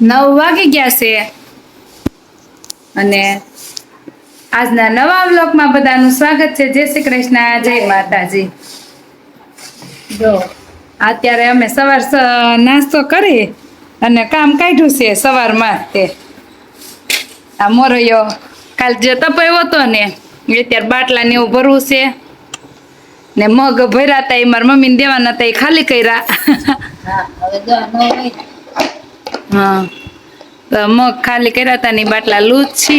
નવ વાગી ગયા છે. અને આજના નવા બ્લોગમાં બધાનું સ્વાગત છે. જય શ્રી કૃષ્ણ, જય માતાજી. જો, અત્યારે અમે સવાર નાસ્તો કરી અને કામ કાઢ્યું છે સવારમાં તે. આ મોરૈયો કાલ જે તપાયો હતો ને, એ બાટલા ને એવું ભરવું છે. ને મગ ભર્યા હતા એ મારા મમ્મીને દેવાના હતા એ ખાલી કર્યા. હા. તો મગ ખાલી કર્યા હતા ને બાટલા લૂજ છે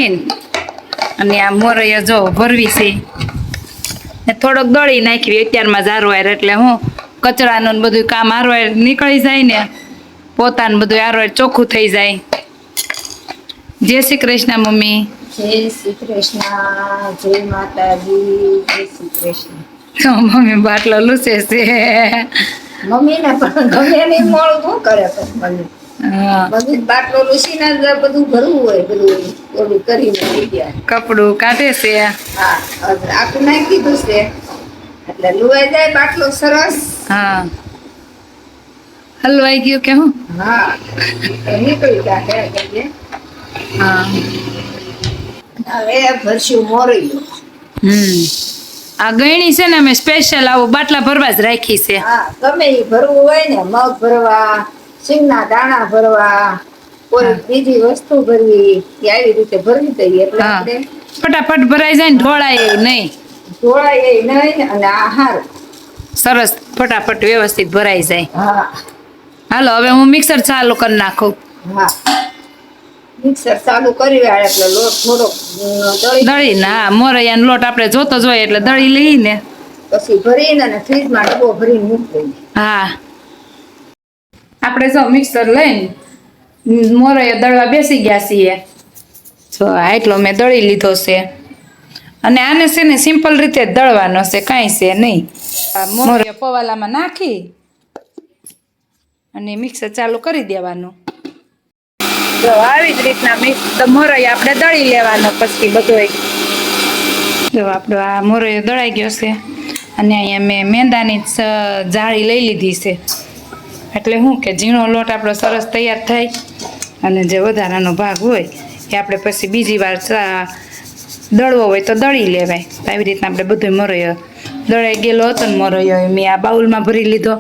અને આ મોરૈયો જો ભરવી છે. ને થોડોક દોડી નાખવી અત્યારમાં ઝારો હારવાર એટલે હું કચરાનું બધું કામ હારવાર નીકળી જાય ને પોતાનું બધું હારવાર ચોખ્ખું થઈ જાય. જય શ્રી કૃષ્ણ મમ્મી. જય શ્રી કૃષ્ણ જય માતાજી જય શ્રી કૃષ્ણ. તો મમ્મી બાટલો લૂસે છે. મમ્મીને પણ ગમે નહીં મોડું શું કરે પછી બધું બાટલો લૂસીને બધું ભરવું હોય બધું ઓલું કરીને કપડું કાઢે છે? હા આખું નાખી દીધું છે. એટલે લુવાઈ જાય બાટલો સરસ. હા. હલવાઈ ગયો કે હું? હા નીકળી જાય હા. હવે ભરશું મોરૈયો. હમ. આ ગયણી છે ને અમે સ્પેશિયલ આવું બાટલા ભરવા જ રાખી છે. હા ગમે એ ભરવું હોય ને મગ ભરવા સિંગના દાણા ભરવા કોઈ બીજી વસ્તુ ભરવી એ આવી રીતે ભરવી દઈએ. એટલે આપણે ફટાફટ ભરાઈ જાય ને ઢોળાય નહીં. ઢોળાય નહીં અને આહાર. સરસ ફટાફટ વ્યવસ્થિત ભરાઈ જાય. હા. હાલો હવે હું મિક્સર ચાલુ કરી નાખું. હા. મિક્સર ચાલુ કરી એટલે લોટ થોડો દળી હા મોરૈયાનો લોટ આપણે જોતો જોઈએ એટલે દળી લઈને. પછી ભરીને અને ફ્રીજમાં ડબ્બો ભરીને મૂકી દઈએ. હા. આપણે જો મિક્સર લઈને મોરૈયા દળવા બેસી ગયા છીએ. જો એટલો મેં દળી લીધો છે. અને આને છે ને સિમ્પલ રીતે દળવાનો છે, કાંઈ છે નહીં. મોરૈયા પવાલામાં નાખી અને મિક્સર ચાલુ કરી દેવાનું. જો આવી જ રીતના મિક્સ મોરૈયા આપણે દળી લેવાનો પછી બધું જો આપણો આ મોરૈયો દળાઈ ગયો છે. અને અહીંયા મેં મેંદાની જાળી લઈ લીધી છે. એટલે શું કે ઝીણો લોટ આપણો સરસ તૈયાર થાય અને જે વધારાનો ભાગ હોય એ આપણે પછી બીજી વાર દળવો હોય તો દળી લેવાય. આવી રીતના આપણે બધું મરોયો. દળાઈ ગયેલો હતો ને મરોયો મેં આ બાઉલમાં ભરી લીધો.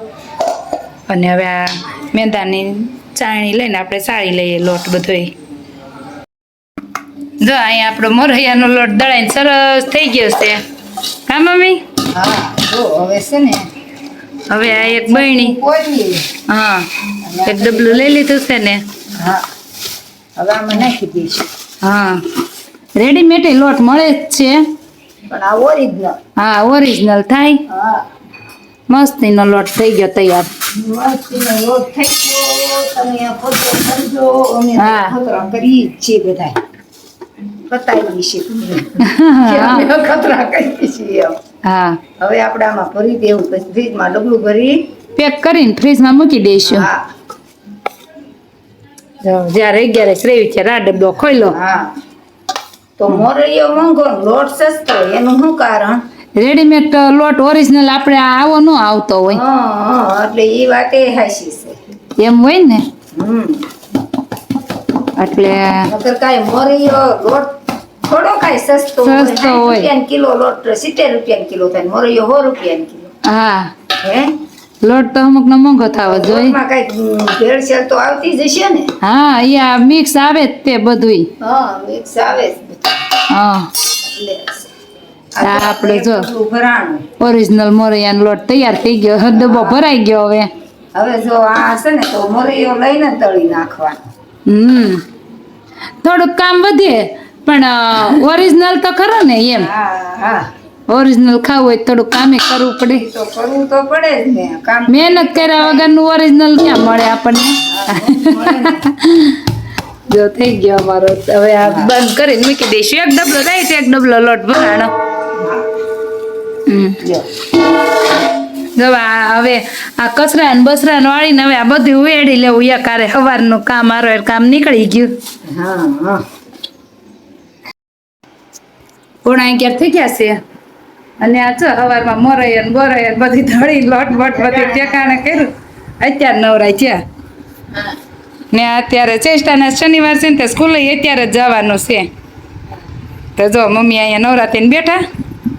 અને હવે આ મેંદાની ચાણી લઈને આપણે ચાળી લઈએ લોટ બધોય. જો અહીંયા આપણો મોરૈયાનો લોટ દળાઈને સરસ થઈ ગયો છે. હા, મમ્મી? હા, જો, હવે છે ને હવે આ એક બહેણી હા એક ડબલું લઈ લીધું છે ને. હા હવે આમાં નાખી દઈશું. હા. રેડીમેડ લોટ મળે જ છે. પણ આ ઓરિજિનલ હા ઓરિજિનલ થાય. હા. મસ્તીનો લોટ થઈ ગયો તૈયાર. મસ્તીનો લોટ થઈ ગયો. તમે આ ખોટો સમજો અમે હા. ખતરા કરી જ છીએ બધા બતાવી છે તમને. અમે ખતરા કરીએ છીએ. હા. હવે આપણે આમાં ભરી દેવું પછી ફ્રીજમાં ડબલું ભરી. પેક કરીને ફ્રીજમાં મૂકી દઈશું. જ્યારે અગિયારે શ્રેવી છે રા ડબ્બો ખોલ્યો. હા. તો મોરૈયો મોંઘો લોટ સસ્તો એનું શું કારણ? રેડીમેડ લોટ ઓરિજિનલ આપણે આવો ન આવતો હોય. એટલે એ એટલે એ વાતે હાસી છે. એમ હોય ને? હમ. એટલે અગર કાંઈ મોરૈયો લોટ થોડો કાંઈ સસ્તો સસ્તો હોય. કિલો લોટ સિત્તેર રૂપિયા કિલો થાય મોરૈયો સો રૂપિયા કિલો. હા. હે? લોટ તો અમુક નો મોંઘો થવો જોઈએ ભેળસેળ તો આવતી જ હશે ને. હા અહીંયા મિક્સ આવે જ તે બધું હા મિક્સ આવે જ હા. આપણે જો. ઓરિજિનલ મોરૈયાનો લોટ તૈયાર થઈ ગયો ડબ્બો ભરાઈ ગયો હવે. હવે જો આ છે ને તો મોરૈયો લઈને તળી નાખવાનો. હમ. થોડુંક કામ વધે. પણ ઓરિજિનલ તો ખરો ને એમ. ઓરિજિનલ ખાવું હોય તો થોડુંક કામે કરવું પડે. તો કરવું તો પડે જ ને કામ મહેનત કર્યા વગરનું ઓરિજિનલ ક્યાં મળે આપણને? જો થઈ ગયો અમારો. હવે આ બંધ કરીને મૂકી દઈશું. એક ડબલો થાય છે એક ડબલો લોટ ભરાણો. જો. હવે આ કચરા ને બસરા વાળીને હવે આ બધું ઉએડી લેવું. યકારે સવારનું કામ આરો કામ નીકળી ગયું. હા હા. પોણા અગિયાર થઈ ગયા છે. અને આ જો સવારમાં મોરૈયા ને બોરૈયા બધી ધળી લોટ બોટ બધી ટેકાણે કર્યું. અત્યારે નવરાય છે. ને અત્યારે ચેષ્ટાના શનિવાર છે ને તે સ્કૂલે અત્યારે જ જવાનું છે. તો જો મમ્મી અહીંયા નવરાત્રીને બેઠા.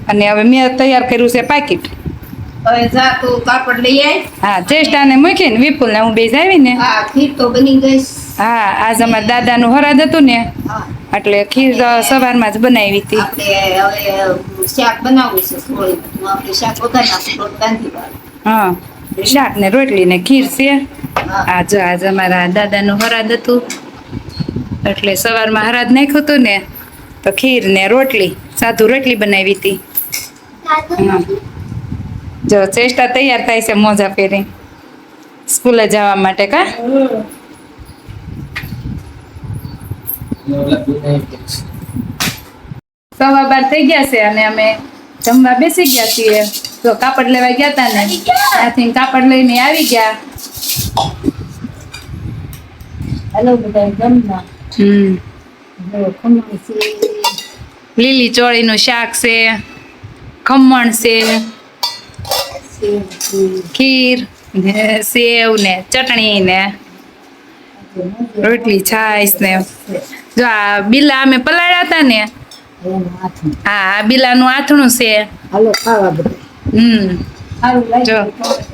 અને હવે મેં તૈયાર કર્યું છે પાકીટ. હવે જા તું કાપડ લઈ આય. હા ચેષ્ટાને મૂકીને વિપુલને હું બે આવી ને હા ખીર તો બની ગઈ હા આજ અમારા દાદાનું હરાદ હતું ને. હા. એટલે ખીર સવારમાં જ બનાવી હતી. શાક બનાવવું છે શાક હા શાક ને રોટલી ને ખીર છે. આજે આજે અમારા દાદાનું હરાદ હતું. એટલે સવારમાં હરાદ નાખ્યું હતું ને તો ખીર ને રોટલી સાધુ રોટલી બનાવી હતી. જો ચેષ્ટા તૈયાર થાય છે મોજા પહેરી. સ્કૂલે જવા માટે કા? સવા બાર થઈ ગયા છે અને અમે જમવા બેસી ગયા છીએ. તો કાપડ લેવા ગયા હતા ને ત્યાંથી કાપડ લઈને આવી ગયા. હેલો બધા જમવા. હમ. લીલી ચોળીનું શાક છે ખમણ છે ખીર ને સેવ ને ચટણી ને રોટલી છાશ ને જો આ બિલા અમે પલાળ્યા હતા ને હા આ બિલાનું આથણું છે. હમ. જો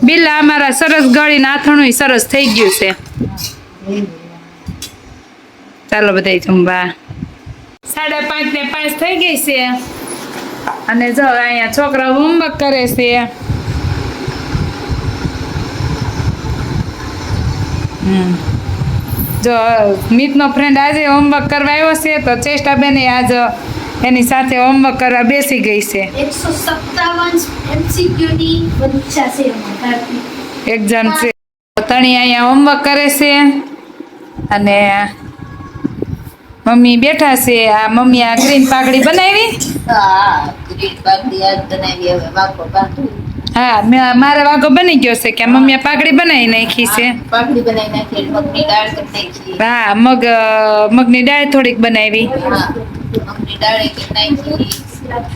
બિલા અમારા સરસ ગળીને આથણું સરસ થઈ ગયું છે. ચાલો બધા જમવા. સાડા પાંચ ને પાંચ થઈ ગઈ છે. અને જો અહીંયા છોકરા હોમવર્ક કરે છે. હમ. જો મીતનો ફ્રેન્ડ આજે હોમવર્ક કરવા આવ્યો છે તો ચેષ્ટા બેને આજ એની સાથે હોમવર્ક કરવા બેસી ગઈ છે. એકસો સત્તાવન એમસીક્યુની પરીક્ષા છે એક્ઝામ છે. તણી અહીંયા હોમવર્ક કરે છે અને મમ્મી બેઠા છે. આ મમ્મી આ ગ્રીન પાઘડી બનાવી? હા ગ્રીન પાઘડી આજ બનાવી હવે વાકો બાંધું હા મેં મારે વાઘો બની ગયો છે કે મમ્મીએ પાકડી બનાવી નાખી છે. પાપડી બનાવી નાખી મગની દાળ કરી નાખી. હા મગ મગની દાળ થોડીક બનાવી. હા મગની દાળ કરી નાખી.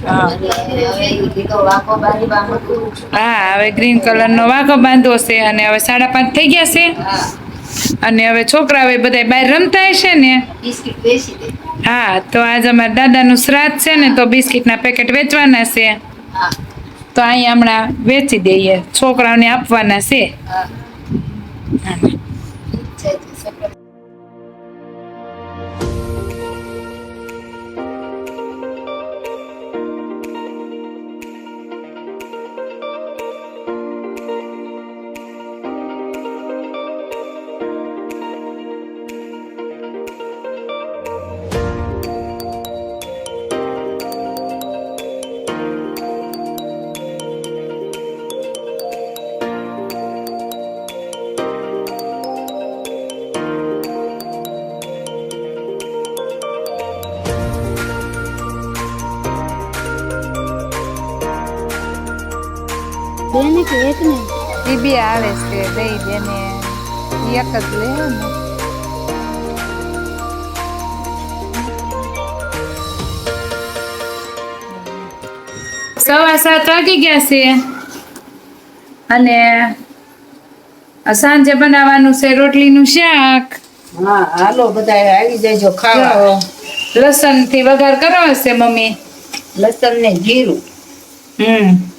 હા. હવે બાંધી બાંધું ગ્રીન કલરનો વાઘો બાંધવો છે અને હવે સાડા પાંચ થઈ ગયા છે. અને હવે છોકરાઓ બધા બહાર રમતા હશે ને. બિસ્કિટ વેચી દે. હા તો આજ અમારા દાદાનું શ્રાદ્ધ છે ને તો બિસ્કિટના પેકેટ વેચવાના છે. હા. તો અહીંયા હમણાં વેચી દઈએ. છોકરાઓને આપવાના છે. છે બેને કે એક ને એ બી આવે છે દઈ દેને એક જ લે ને. સવા સાત વાગી ગયા છે. અને સાંજે બનાવવાનું છે રોટલીનું શાક. હા હાલો બધા આવી જજો ખાવા. લસણથી વઘાર કરો છે મમ્મી. લસણ ને જીરું. હમ.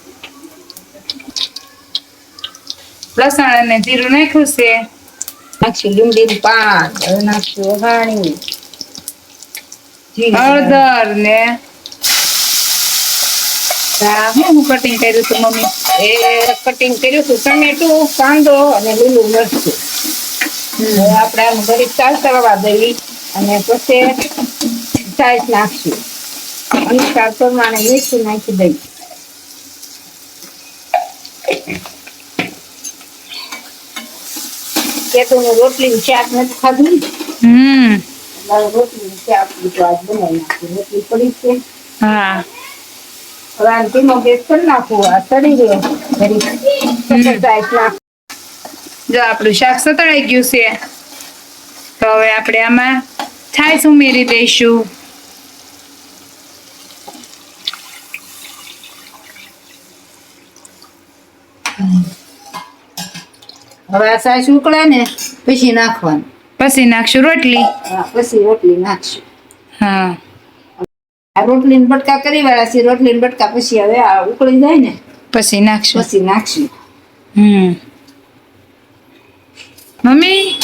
લસણ અને જીરું નાખ્યું છે. નાખશું લીમડીનું પાન હવે નાખશું વઘાણી હળદર ને હું કટિંગ કર્યું હતું મમ્મી? એ કટિંગ કર્યું હતું ટમેટું કાંદો અને લીલું મરચું. આપણે આમ ઘડીક ચાલતા દઈ અને પછી સાઈઝ નાખશું. અનુસાર પ્રમાણે મીઠું નાખી દઈ કેતુંનું રોટલીનું શાક નથી ખાધું. હમ. રોટલી શાક આજ બનાવી નાખ્યું. રોટલી પડી છે. હા. હવે આને ગેસ કરી નાખવું આ સડી ગયો. ઘડીક જો આપણું શાક સતળાઈ ગયું છે તો હવે આપણે આમાં છાશ ઉમેરી દઈશું. હવે આ ઉકળે ને પછી નાખવાનું. પછી નાખશું રોટલી? હા, પછી રોટલી નાખશું. હા. આ રોટલી બટકા કરી વાળા છે રોટલીને બટકા પછી હવે આ ઉકળી જાય ને પછી નાખશું. પછી નાખશું. હમ. મમ્મી?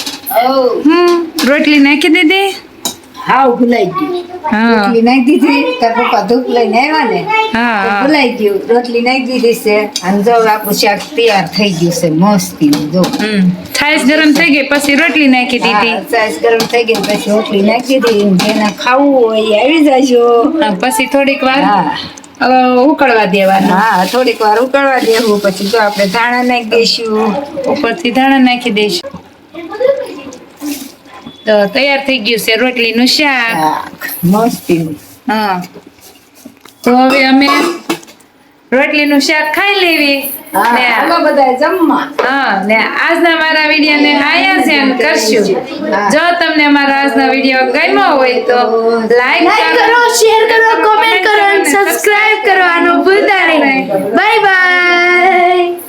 રોટલી નાખી દીધી? હાવ ભૂલાઈ ગયું. હા. રોટલી નાખી દીધી તાર પપ્પા લઈને આવ્યા ને ભૂલાઈ ગયું. રોટલી નાખી દીધી છે અને જો આપણું શાક તૈયાર થઈ ગયું છે મસ્તી જો. છાશ ગરમ થઈ ગઈ પછી રોટલી નાખી દીધી. હા, છાશ ગરમ થઈ ગઈ પછી રોટલી નાખી દીધી જેને ખાવું હોય આવી જાજો. હા, પછી થોડીક વાર ઉકળવા દેવાનું. હા થોડીક વાર ઉકળવા દેવું પછી જો આપણે ધાણા નાખી દઈશું. ઉપરથી ધાણા નાખી દઈશું. તો તૈયાર થઈ ગયું છે રોટલીનું શાક. મસ્તી હા. તો હવે અમે રોટલીનું શાક ખાઈ લેવી. હાલો ને આજના મારા વિડીયોને આયા છે અને કરશું. જો તમને મારા આજના વીડિયો ગમ્યો હોય તો લાઈક કરો કોમેન્ટ કરો અને કરવાનું ભૂલતા બાય બાય